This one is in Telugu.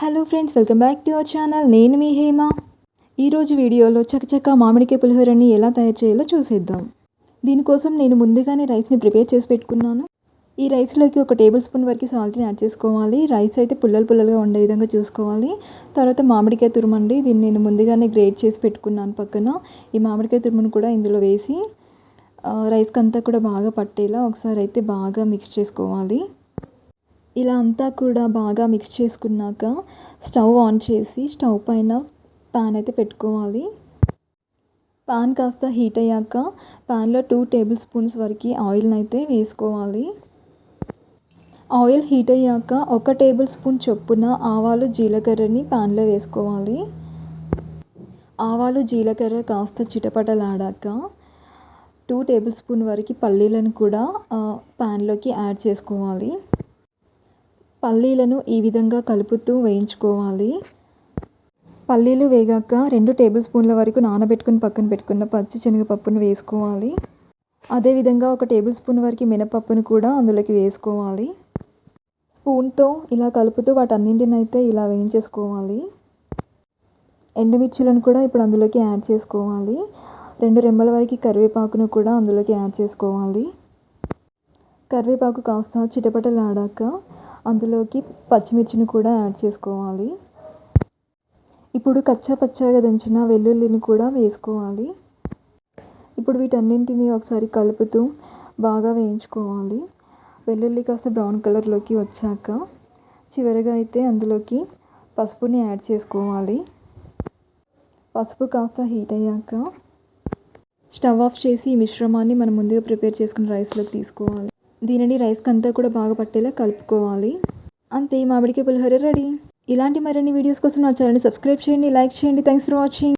Hello friends welcome back to our channel నేను మీ హేమ. ఈరోజు వీడియోలో చకచక మామిడికాయ పులిహోరని ఎలా తయారు చేయాలో చూసేద్దాం. దీనికోసం నేను ముందుగానే రైస్ని ప్రిపేర్ చేసి పెట్టుకున్నాను. ఈ రైస్లోకి ఒక టేబుల్ స్పూన్ వరకు సాల్ట్ని యాడ్ చేసుకోవాలి. రైస్ అయితే పుల్లలు పుల్లలుగా ఉండే విధంగా చూసుకోవాలి. తర్వాత మామిడికాయ తురుమండి. దీన్ని నేను ముందుగానే గ్రేట్ చేసి పెట్టుకున్నాను పక్కన. ఈ మామిడికాయ తురుమును కూడా ఇందులో వేసి రైస్కి అంతా కూడా బాగా పట్టేలా ఒకసారి అయితే బాగా మిక్స్ చేసుకోవాలి. ఇలా అంతా కూడా బాగా మిక్స్ చేసుకున్నాక స్టవ్ ఆన్ చేసి స్టవ్ పైన పాన్ అయితే పెట్టుకోవాలి. పాన్ కాస్త హీట్ అయ్యాక పాన్లో టూ టేబుల్ స్పూన్స్ వరకు ఆయిల్ని అయితే వేసుకోవాలి. ఆయిల్ హీట్ అయ్యాక ఒక టేబుల్ స్పూన్ చొప్పున ఆవాలు జీలకర్రని పాన్లో వేసుకోవాలి. ఆవాలు జీలకర్ర కాస్త చిటపటలాడాక టూ టేబుల్ స్పూన్ వరకు పల్లీలను కూడా పాన్లోకి యాడ్ చేసుకోవాలి. పల్లీలను ఈ విధంగా కలుపుతూ వేయించుకోవాలి. పల్లీలు వేగాక రెండు టేబుల్ స్పూన్ల వరకు నానబెట్టుకుని పక్కన పెట్టుకున్న పచ్చి శనగపప్పును వేసుకోవాలి. అదేవిధంగా ఒక టేబుల్ స్పూన్ వరకు మినపప్పును కూడా అందులోకి వేసుకోవాలి. స్పూన్తో ఇలా కలుపుతూ వాటన్నింటిని అయితే ఇలా వేయించేసుకోవాలి. ఎండుమిర్చులను కూడా ఇప్పుడు అందులోకి యాడ్ చేసుకోవాలి. రెండు రెమ్మల వరకు కరివేపాకును కూడా అందులోకి యాడ్ చేసుకోవాలి. కరివేపాకు కాస్త చిటపటలాడాక అందులోకి పచ్చిమిర్చిని కూడా యాడ్ చేసుకోవాలి. ఇప్పుడు కచ్చా పచ్చాగా దంచిన వెల్లుల్లిని కూడా వేసుకోవాలి. ఇప్పుడు వీటన్నింటిని ఒకసారి కలుపుతూ బాగా వేయించుకోవాలి. వెల్లుల్లి కాస్త బ్రౌన్ కలర్లోకి వచ్చాక చివరిగా అయితే అందులోకి పసుపుని యాడ్ చేసుకోవాలి. పసుపు కాస్త హీట్ అయ్యాక స్టవ్ ఆఫ్ చేసి ఈ మిశ్రమాన్ని మనం ముందుగా ప్రిపేర్ చేసుకున్న రైస్లోకి తీసుకోవాలి. దీనిని రైస్కి అంతా కూడా బాగా పట్టేలా కలుపుకోవాలి. అంతే మామిడికాయ పులిహోర రెడీ. ఇలాంటి మరిన్ని వీడియోస్ కోసం నా ఛానల్ని సబ్స్క్రైబ్ చేయండి లైక్ చేయండి. Thanks for watching